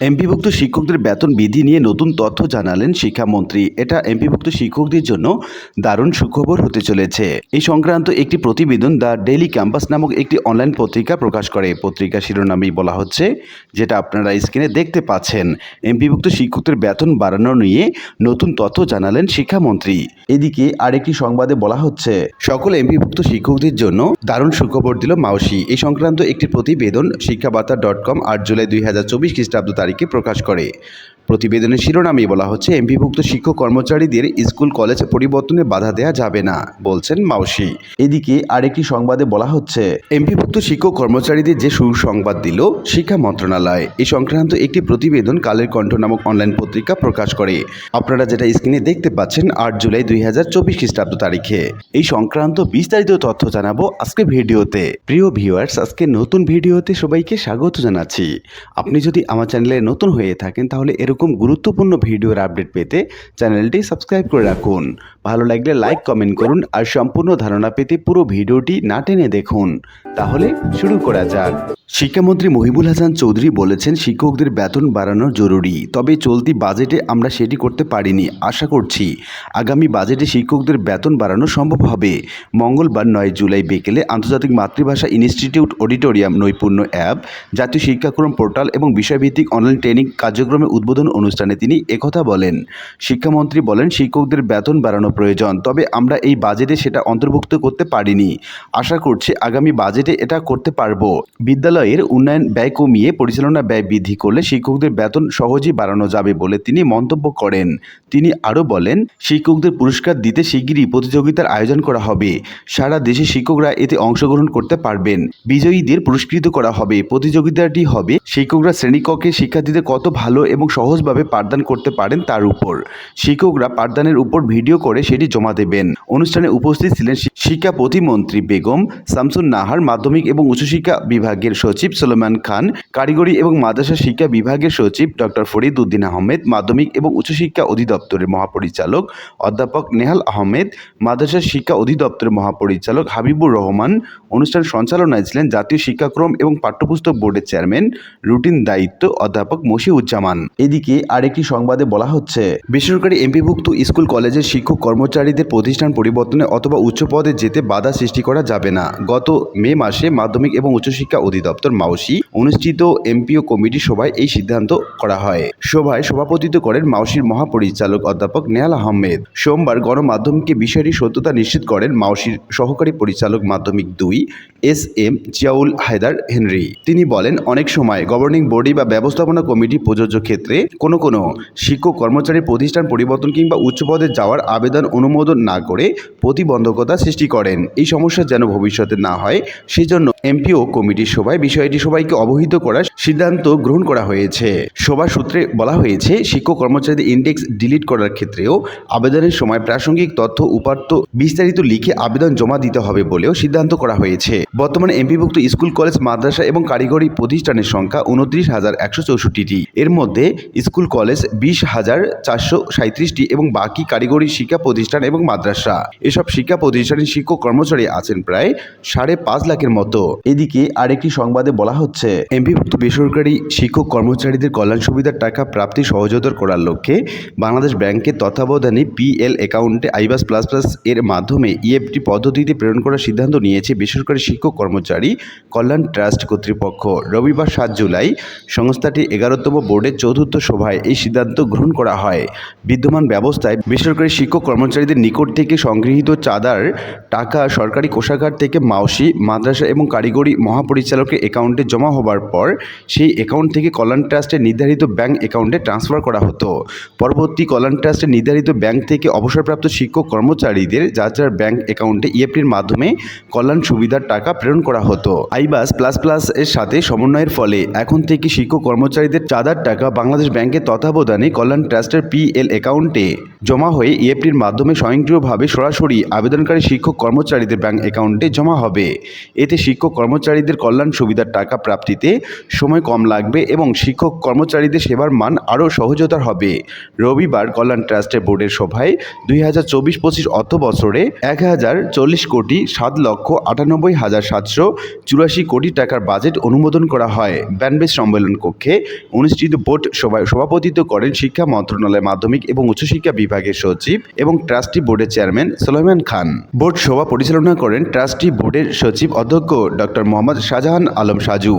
এমপিভুক্ত শিক্ষকদের বেতন বিধি নিয়ে নতুন তথ্য জানালেন শিক্ষামন্ত্রী। এটা এমপিভুক্ত শিক্ষকদের জন্য দারুণ সুখবর হতে চলেছে। এই সংক্রান্ত একটি প্রতিবেদন দ্য ডেইলি ক্যাম্পাস নামক একটি অনলাইন পত্রিকা প্রকাশ করে। পত্রিকা শিরোনামেই বলা হচ্ছে, যেটা আপনারা স্ক্রিনে দেখতে পাচ্ছেন। এমপিভুক্ত শিক্ষকদের বেতন বাড়ানো নিয়ে নতুন তথ্য জানালেন শিক্ষামন্ত্রী। এদিকে আরেকটি সংবাদে বলা হচ্ছে, সকল এমপিভুক্ত শিক্ষকদের জন্য দারুণ সুখবর দিল মাউসি। এই সংক্রান্ত একটি প্রতিবেদন শিক্ষাবার্তা ডট কম আট জুলাই দুই হাজার চব্বিশ খ্রিস্টাব্দ তারিখে প্রকাশ করে। প্রতিবেদনের শিরোনামে বলা হচ্ছে, এমপিভুক্ত শিক্ষক কর্মচারীদের স্কুল, কলেজ পরিবর্তনে বাধা দেওয়া যাবে না, বলছেন মাউসি। এদিকে আরেকটি সংবাদে বলা হচ্ছে, এমপিভুক্ত শিক্ষক কর্মচারীদের যে সুসংবাদ দিল শিক্ষা মন্ত্রণালয় এই সংক্রান্ত একটি প্রতিবেদন কালের কণ্ঠ নামক অনলাইন পত্রিকা প্রকাশ করে। আপনারা যেটা স্ক্রিনে দেখতে পাচ্ছেন, আট জুলাই দুই হাজার চব্বিশ খ্রিস্টাব্দ তারিখে। এই সংক্রান্ত বিস্তারিত তথ্য জানাব আজকে ভিডিওতে। প্রিয় ভিউয়ার্স, আজকে নতুন ভিডিওতে সবাইকে স্বাগত জানাচ্ছি। আপনি যদি আমার চ্যানেলে নতুন হয়ে থাকেন, তাহলে এরকম গুরুত্বপূর্ণ ভিডিওর আপডেট পেতে চ্যানেলটি সাবস্ক্রাইব করে রাখুন। ভালো লাগলে লাইক কমেন্ট করুন আর সম্পূর্ণ ধারণা পেতে পুরো ভিডিওটি না টেনে দেখুন। তাহলে শুরু করা যাক। শিক্ষামন্ত্রী মহিবুল হাসান চৌধুরী বলেছেন, শিক্ষকদের বেতন বাড়ানো জরুরি, তবে চলতি বাজেটে আমরা সেটি করতে পারিনি, আশা করছি। আগামী বাজেটে শিক্ষকদের বেতন বাড়ানো সম্ভব হবে। মঙ্গলবার নয় জুলাই বিকেলে আন্তর্জাতিক মাতৃভাষা ইনস্টিটিউট অডিটোরিয়াম নৈপুণ্য অ্যাপ, জাতীয় শিক্ষাক্রম পোর্টাল এবং বিষয়ভিত্তিক অনলাইন ট্রেনিং কার্যক্রমে উদ্বোধন অনুষ্ঠানে তিনি একথা বলেন। শিক্ষামন্ত্রী বলেন, শিক্ষকদের বেতন বাড়ানো প্রয়োজন। তবে আমরা এই বাজেটে সেটা অন্তর্ভুক্ত করতে পারিনি। আশা করছি আগামী বাজেটে এটা করতে পারব। বিদ্যালয়ের উন্নয়ন ব্যয় কমিয়ে পরিচালনা ব্যয় বৃদ্ধি করলে শিক্ষকদের বেতন সহজেই বাড়ানো যাবে বলে তিনি মন্তব্য করেন। তিনি আরও বলেন, শিক্ষকদের পুরস্কার দিতে শিগগিরই প্রতিযোগিতার আয়োজন করা হবে। সারা দেশে শিক্ষকরা এতে অংশগ্রহণ করতে পারবেন। বিজয়ীদের পুরস্কৃত করা হবে। প্রতিযোগিতাটি হবে শিক্ষকরা শ্রেণীকক্ষে শিক্ষার্থীদের কত ভালো এবং সহজভাবে পাঠদান করতে পারেন তার উপর। শিক্ষকরা পাঠদানের উপর ভিডিও করে সেটি জমা দেবেন। অনুষ্ঠানে উপস্থিত ছিলেন শিক্ষা প্রতিমন্ত্রী বেগম শামসুন নাহার মাধ্যমিক এবং উচ্চশিক্ষা বিভাগের সচিব সোলেমান খান, কারিগরি এবং মাদ্রাসা শিক্ষা বিভাগের সচিব ডক্টর ফরিদ উদ্দিন আহমেদ, মাধ্যমিক এবং উচ্চশিক্ষা অধিদপ্তরের মহাপরিচালক অধ্যাপক নেহাল আহমেদ, মাদ্রাসা শিক্ষা অধিদপ্তরের মহাপরিচালক হাবিবুর রহমান, অনুষ্ঠান সঞ্চালনায় ছিলেন জাতীয় শিক্ষাক্রম এবং পাঠ্যপুস্তক বোর্ডের চেয়ারম্যান রুটিন দায়িত্ব অধ্যাপক মশিউজ্জামান। এদিকে আরেকটি সংবাদে বলা হচ্ছে, বেসরকারি এমপিভুক্ত স্কুল কলেজের শিক্ষক কর্মচারীদের প্রতিষ্ঠান পরিবর্তনে অথবা উচ্চ পদে যেতে বাধা সৃষ্টি করা যাবে না। গত মে মাসে মাধ্যমিক এবং উচ্চশিক্ষা অধিদপ্তর মাউসি অনুষ্ঠিত এমপিও কমিটি সভায় এই সিদ্ধান্ত করা হয়। সভায় সভাপতিত্ব করেন মাউসির মহাপরিচালক অধ্যাপক নেহাল আহমেদ। সোমবার গণমাধ্যমকে বিষয়টি সত্যতা নিশ্চিত করেন মাউসির সহকারী পরিচালক মাধ্যমিক দুই S M Ziaul Haider Henry. তিনি বলেন, অনেক সময় গভর্নিং বডি বা ব্যবস্থাপনা কমিটি প্রযোজ্য ক্ষেত্রে কোনো কোনো শিক্ষক কর্মচারী প্রতিষ্ঠান পরিবর্তন কিংবা উচ্চ পদে যাওয়ার আবেদন অনুমোদন না করে প্রতিবন্ধকতা সৃষ্টি করেন। এই সমস্যা যেন ভবিষ্যতে না হয়, সেজন্য এমপিও কমিটির সভায় বিষয়টি সবাইকে অবহিত করার সিদ্ধান্ত গ্রহণ করা হয়েছে। সভা সূত্রে বলা হয়েছে, শিক্ষক কর্মচারীদের ইন্ডেক্স ডিলিট করার ক্ষেত্রেও আবেদনের সময় প্রাসঙ্গিক তথ্য উপাত্ত বিস্তারিত লিখে আবেদন জমা দিতে হবে বলেও সিদ্ধান্ত করা হয়েছে। বর্তমানে এমপিভুক্ত স্কুল, কলেজ, মাদ্রাসা এবং কারিগরি প্রতিষ্ঠানের সংখ্যা উনত্রিশ হাজার একশো চৌষট্টিটি। এর মধ্যে স্কুল, কলেজ বিশ হাজার চারশো সাঁত্রিশটি এবং বাকি কারিগরি শিক্ষা প্রতিষ্ঠান এবং মাদ্রাসা। এসব শিক্ষা প্রতিষ্ঠানের শিক্ষক কর্মচারী আছেন প্রায় সাড়ে পাঁচ লাখের মতো। এদিকে আরেকটি সংবাদে বলা হচ্ছে, এমপিভুক্ত বেসরকারি শিক্ষক কর্মচারীদের কল্যাণ সুবিধার টাকা প্রাপ্তি সহজতর করার লক্ষ্যে বাংলাদেশ ব্যাংকের তত্ত্বাবধানে পিএল অ্যাকাউন্টে আইবাস প্লাস প্লাস এর মাধ্যমে ইএফটি পদ্ধতিতে প্রেরণ করার সিদ্ধান্ত নিয়েছে বেসরকারি শিক্ষক কর্মচারী কল্যাণ ট্রাস্ট কর্তৃপক্ষ। রবিবার সাত জুলাই সংস্থাটি এগারোতম বোর্ডের চতুর্থ সভায় এই সিদ্ধান্ত গ্রহণ করা হয়। বিদ্যমান ব্যবস্থায় বেসরকারি শিক্ষক কর্মচারীদের নিকট থেকে সংগৃহীত চাঁদার টাকা সরকারি কোষাগার থেকে মাওসি মাদ্রাসা এবং কারিগরি মহাপরিচালকের অ্যাকাউন্টে জমা হবার পর সেই অ্যাকাউন্ট থেকে কল্যাণ ট্রাস্টের নির্ধারিত ব্যাংক অ্যাকাউন্টে ট্রান্সফার করা হতো। পরবর্তী কল্যাণ ট্রাস্টের নির্ধারিত ব্যাংক থেকে অবসরপ্রাপ্ত শিক্ষক কর্মচারীদের যার যার ব্যাংক অ্যাকাউন্টে ইএফটির মাধ্যমে কল্যাণ সুবিধার টাকা প্রেরণ করা হতো। আইবাস প্লাস প্লাস এর সাথে সমন্বয়ের ফলে এখন থেকে শিক্ষক কর্মচারীদের চাঁদার টাকা বাংলাদেশ ব্যাংকের তত্ত্বাবধানে কল্যাণ ট্রাস্টের পিএল অ্যাকাউন্টে জমা হয়ে ইএফটির মাধ্যমে স্বয়ংক্রিয়ভাবে সরাসরি আবেদনকারী শিক্ষক কর্মচারীদের ব্যাংক অ্যাকাউন্টে জমা হবে। এতে শিক্ষক কর্মচারীদের কল্যাণ সুবিধার টাকা প্রাপ্তিতে সময় কম লাগবে এবং শিক্ষক কর্মচারীদের সেবার মান আরও সহজতর হবে। রবিবার কল্যাণ ট্রাস্টের বোর্ডের সভায় দুই হাজার চব্বিশ পঁচিশ অর্থ বছরে এক হাজার চল্লিশ কোটি সাত লক্ষ আটানব্বই হাজার সাতশো চুরাশি কোটি টাকার বাজেট অনুমোদন করা হয়। ব্যানবেস সম্মেলন কক্ষে অনুষ্ঠিত বোর্ড সভায় সভাপতিত্ব করেন শিক্ষা মন্ত্রণালয় মাধ্যমিক এবং উচ্চশিক্ষা বিভাগের সচিব এবং ট্রাস্টি বোর্ডের চেয়ারম্যান সোলাইমান খান। বোর্ড সভা পরিচালনা করেন ট্রাস্টি বোর্ডের সচিব অধ্যক্ষ ডক্টর মোহাম্মদ শাহজাহান আলম সাজু।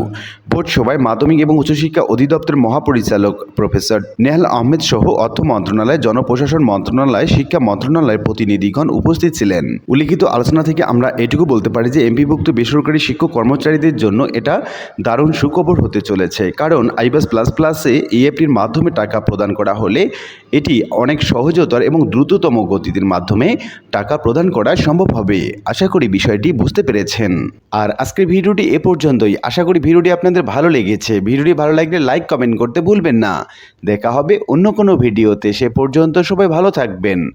বোর্ড সভায় মাধ্যমিক এবং উচ্চশিক্ষা অধিদপ্তর মহাপরিচালক প্রফেসর নেহাল আহমেদ সহ অর্থ মন্ত্রণালয়, জনপ্রশাসন মন্ত্রণালয়, শিক্ষা মন্ত্রণালয়ের প্রতিনিধিগণ উপস্থিত ছিলেন। উল্লিখিত আলোচনা থেকে আমরা এটুকু বলতে পারি যে এমপিভুক্ত বেসরকারি শিক্ষক কর্মচারীদের জন্য এটা দারুণ সুখবর হতে চলেছে। কারণ আইবাস প্লাস প্লাসে ইএফটির মাধ্যমে টাকা প্রদান করা হলে এটি অনেক সহজতর এবং দ্রুততম গতির মাধ্যমে টাকা প্রদান করা সম্ভব হবে। আশা করি বিষয়টি বুঝতে পেরেছেন। আর আজকের ভিডিওটি এ পর্যন্তই। আশা করি ভিডিওটি আপনাদের ভালো লেগেছে। ভিডিওটি ভালো লাগলে লাইক, কমেন্ট করতে ভুলবেন না। দেখা হবে অন্য কোনো ভিডিওতে। সে পর্যন্ত সবাই ভালো থাকবেন।